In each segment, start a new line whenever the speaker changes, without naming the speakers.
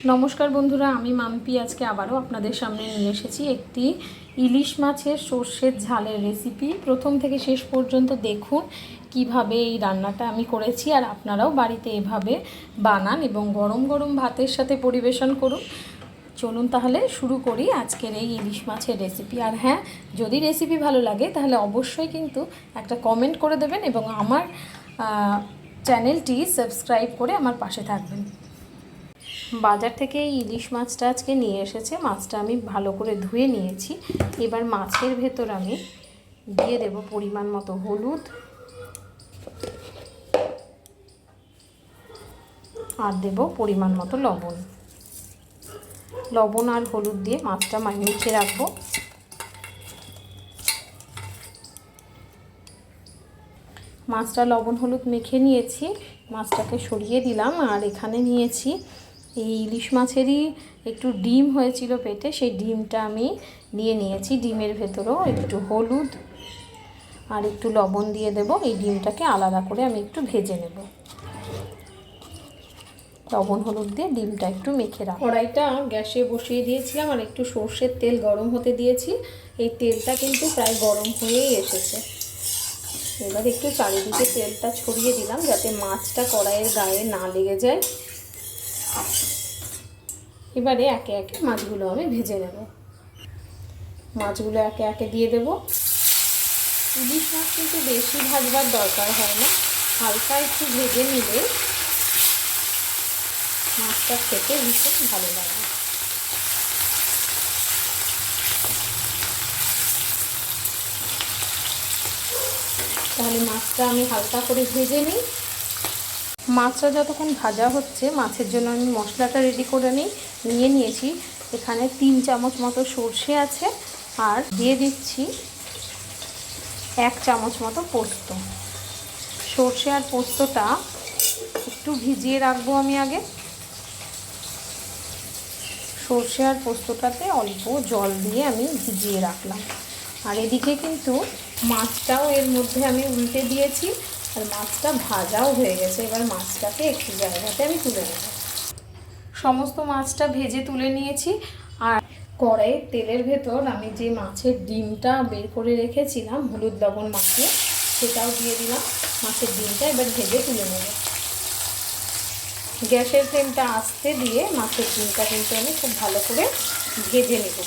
নমস্কার বন্ধুরা, আমি মাম্পি। আজকে আবারও আপনাদের সামনে নিয়ে এসেছি একটি ইলিশ মাছের সর্ষের ঝালের রেসিপি প্রথম থেকে শেষ পর্যন্ত দেখুন কীভাবে এই রান্নাটা আমি করেছি আর আপনারাও বাড়িতে এভাবে বানান এবং গরম গরম ভাতের সাথে পরিবেশন করুন। চলুন তাহলে শুরু করি আজকের এই ইলিশ মাছের রেসিপি আর হ্যাঁ যদি রেসিপি ভালো লাগে, তাহলে অবশ্যই কিন্তু একটা কমেন্ট করে দেবেন এবং আমার চ্যানেলটি সাবস্ক্রাইব করে আমার পাশে থাকবেন। বাজার থেকে এই ইলিশ মাছটা আজকে নিয়ে এসেছে। মাছটা আমি ভালো করে ধুয়ে নিয়েছি। এবার মাছের ভেতর আমি দিয়ে দেব পরিমাণ মতো হলুদ। আর দেব পরিমাণ মতো লবণ। লবণ আর হলুদ দিয়ে মাছটা মাখিয়ে রাখব। মাছটা লবণ হলুদ মেখে নিয়েছি। মাছটাকে সরিয়ে দিলাম আর এখানে নিয়েছি এই ইলিশ মাছেরই একটু ডিম হয়েছিল পেটে, সেই ডিমটা আমি নিয়ে নিয়েছি। ডিমের ভেতরেও একটু হলুদ আর একটু লবণ দিয়ে দেব। এই ডিমটাকে আলাদা করে আমি একটু ভেজে নেব। লবণ, হলুদ দিয়ে ডিমটা একটু মেখে রাখ। কড়াইটা গ্যাসে বসিয়ে দিয়েছিলাম আর একটু সর্ষের তেল গরম হতে দিয়েছি। এই তেলটা কিন্তু প্রায় গরম হয়েই এসেছে। এবার একটু চারিদিকে তেলটা ছড়িয়ে দিলাম যাতে মাছটা কড়াইয়ের গায়ে না লেগে যায়। এবারে একে একে মাছগুলো আমি ভেজে নেব। মাছগুলো একে একে দিয়ে দেব। ইলিশ মাছ কিন্তু বেশি ভাজবার দরকার হয় না। হালকা একটু ভেজে নিলে মাছটা খেতে ভীষণ ভালো লাগে। তাহলে মাছটা আমি হালকা করে ভেজে নিই। মাছটা যতক্ষণ ভাজা হচ্ছে, মাছের জন্য আমি মশলাটা রেডি করে নিই, নিয়ে নিয়েছি। এখানে তিন চামচ মতো সর্ষে আছে, আর দিয়ে দিচ্ছি এক চামচ মতো পোস্ত। সর্ষে আর পোস্তটা একটু ভিজিয়ে রাখব আমি আগে। সর্ষে আর পোস্তটাতে অল্প জল দিয়ে আমি ভিজিয়ে রাখলাম। আর এদিকে কিন্তু মাছটাও এর মধ্যে আমি উল্টে দিয়েছি। আর মাছটা ভাজাও হয়ে গেছে। এবার মাছটাকে একটু জায়গাতে আমি তুলে নেব। সমস্ত মাছটা ভেজে তুলে নিয়েছি। আর কড়াইয়ের তেলের ভেতর আমি যে মাছের ডিমটা বের করে রেখেছিলাম, হলুদ লবণ মাখিয়ে, সেটাও দিয়ে দিলাম। মাছের ডিমটা এবার ভেজে তুলে নেব। গ্যাসের ফ্লেমটা আস্তে দিয়ে মাছের ডিমটা কিন্তু আমি খুব ভালো করে ভেজে নেব।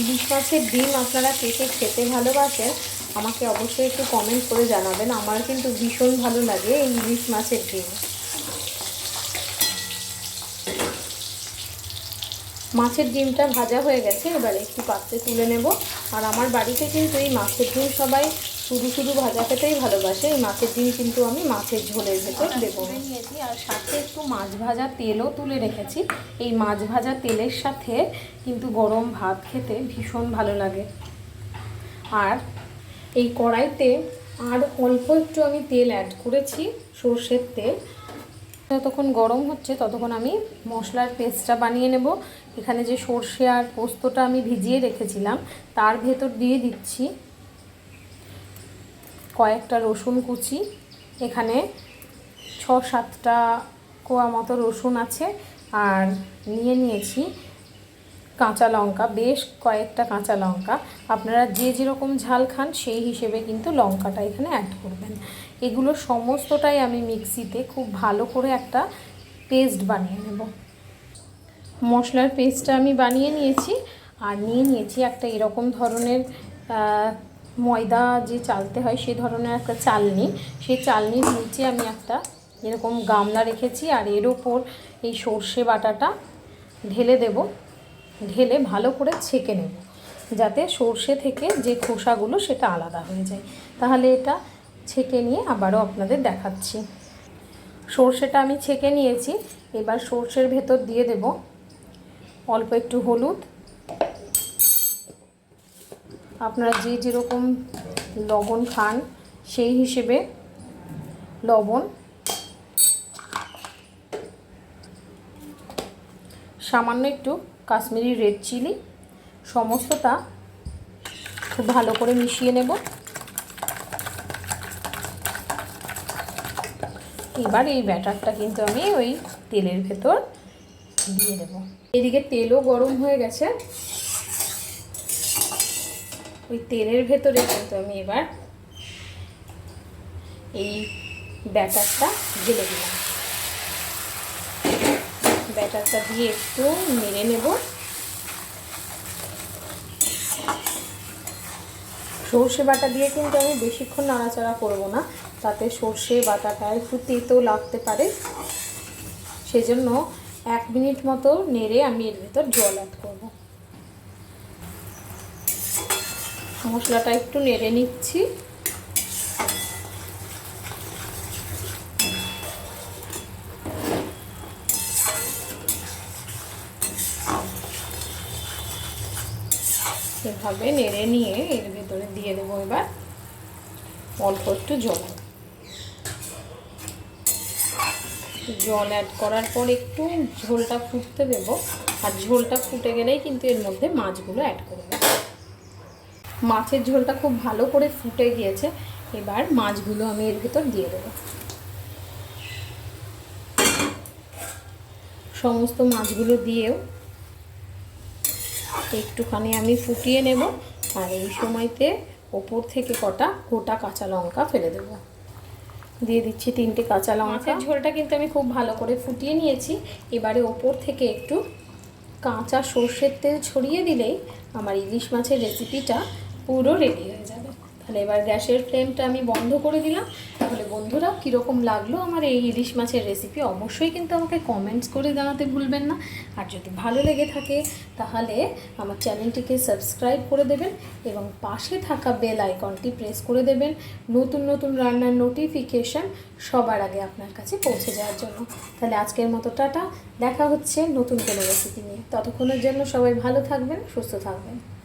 ইলিশ মাছের ডিম আপনারা কে খেতে ভালোবাসেন, আমাকে অবশ্যই একটু কমেন্ট করে জানাবেন। আমার কিন্তু ভীষণ ভালো লাগে এই ইলিশ মাছের ডিম। মাছের ডিমটা ভাজা হয়ে গেছে, এবারে একটু পাত্রে তুলে নেব। আর আমার বাড়িতে কিন্তু এই মাছের ডিম সবাই শুধু শুধু ভাজা খেতেই ভালোবাসে এই মাছের ডিম কিন্তু আমি মাছের ঝোলের ভেতর দেবো। নিয়েছি আর সাথে একটু মাছ ভাজা তেলও তুলে রেখেছি। এই মাছ ভাজা তেলের সাথে কিন্তু গরম ভাত খেতে ভীষণ ভালো লাগে। আর এই কড়াইতে আর অল্প একটু আমি তেল অ্যাড করেছি সর্ষের তেল। যতক্ষণ গরম হচ্ছে ততক্ষণ আমি মশলার পেস্টটা বানিয়ে নেব। এখানে যে সর্ষে আর পোস্তটা আমি ভিজিয়ে রেখেছিলাম তার ভেতর দিয়ে দিচ্ছি কয়েকটা রসুন কুচি, এখানে ছ সাতটা কোয়া মতো রসুন আছে, আর নিয়ে নিয়েছি কাঁচা লঙ্কা, বেশ কয়েকটা কাঁচা লঙ্কা। আপনারা যে যেরকম ঝাল খান, সেই হিসেবে কিন্তু লঙ্কাটা এখানে অ্যাড করবেন। এগুলো সমস্তটাই আমি মিক্সিতে খুব ভালো করে একটা পেস্ট বানিয়ে নেব। মশলার পেস্টটা আমি বানিয়ে নিয়েছি, আর নিয়ে নিয়েছি একটা এরকম ধরনের ময়দা যে চালতে হয় সেই ধরনের একটা চালনি। সেই চালনির নিচে আমি একটা এরকম গামলা রেখেছি আর এর ওপর এই সর্ষে বাটাটা ঢেলে দেব। ঢেলে ভালো করে ছেঁকে নেব যাতে সর্ষে থেকে যে খোসাগুলো সেটা আলাদা হয়ে যায়। তাহলে এটা ছেঁকে নিয়ে আবারও আপনাদের দেখাচ্ছি। সর্ষেটা আমি ছেঁকে নিয়েছি। এবার সর্ষের ভেতর দিয়ে দেব অল্প একটু হলুদ। আপনারা যে যেরকম লবণ খান, সেই হিসেবে লবণ, সামান্য একটু কাশ্মীরি রেড চিলি সমস্তটা খুব ভালো করে মিশিয়ে নেব। এবার এই ব্যাটারটা কিন্তু আমি ওই তেলের ভেতর দিয়ে দেবো। এদিকে তেলও গরম হয়ে গেছে। ওই তেলের ভেতরে কিন্তু আমি এবার এই ব্যাটারটা ঢেলে দিলাম। ব্যাটারটা দিয়ে একটু নেড়ে নেব। সর্ষে বাটা দিয়ে কিন্তু আমি বেশিক্ষণ নাড়াচাড়া করব না, তাতে সর্ষে বাটাটা একটু তেতো লাগতে পারে। সেজন্য এক মিনিট মতো নেড়ে আমি এর ভেতর জল অ্যাড করব মশলাটা একটু নেড়ে নিচ্ছি। এভাবে নেড়ে নিয়ে এর ভেতরে দিয়ে দেবো এবার অল্প একটু জল। জল অ্যাড করার পর একটু ঝোলটা ফুটতে দেবো। আর ঝোলটা ফুটে গেলেই কিন্তু এর মধ্যে মাছগুলো অ্যাড করব। মাছের ঝোলটা খুব ভালো করে ফুটে গিয়েছে, এবার মাছগুলো আমি এর ভেতর দিয়ে দেবো। সমস্ত মাছগুলো দিয়েও একটুখানি আমি ফুটিয়ে নেব, আর এই সময়তে ওপর থেকে কটা গোটা কাঁচা লঙ্কা ফেলে দেবো। দিয়ে দিচ্ছি তিনটে কাঁচা লঙ্কা। ঝোলটা কিন্তু আমি খুব ভালো করে ফুটিয়ে নিয়েছি, এবারে ওপর থেকে একটু কাঁচা সর্ষের তেল ছড়িয়ে দিলেই আমার ইলিশ মাছের রেসিপিটা পুরো রেডি হয়ে যাবে। তাহলে এবার গ্যাসের ফ্লেমটা আমি বন্ধ করে দিলাম। তাহলে বন্ধুরা, কীরকম লাগল আমার এই ইলিশ মাছের রেসিপি অবশ্যই কিন্তু আমাকে কমেন্টস করে জানাতে ভুলবেন না। আর যদি ভালো লেগে থাকে, তাহলে আমার চ্যানেলটিকে সাবস্ক্রাইব করে দেবেন এবং পাশে থাকা বেল আইকনটি প্রেস করে দেবেন। নতুন নতুন রান্নার নোটিফিকেশান সবার আগে আপনার কাছে পৌঁছে যাওয়ার জন্য। তাহলে আজকের মতো টাটা। দেখা হচ্ছে নতুন কোনো রেসিপি নিয়ে। ততক্ষণের জন্য সবাই ভালো থাকবেন, সুস্থ থাকবেন।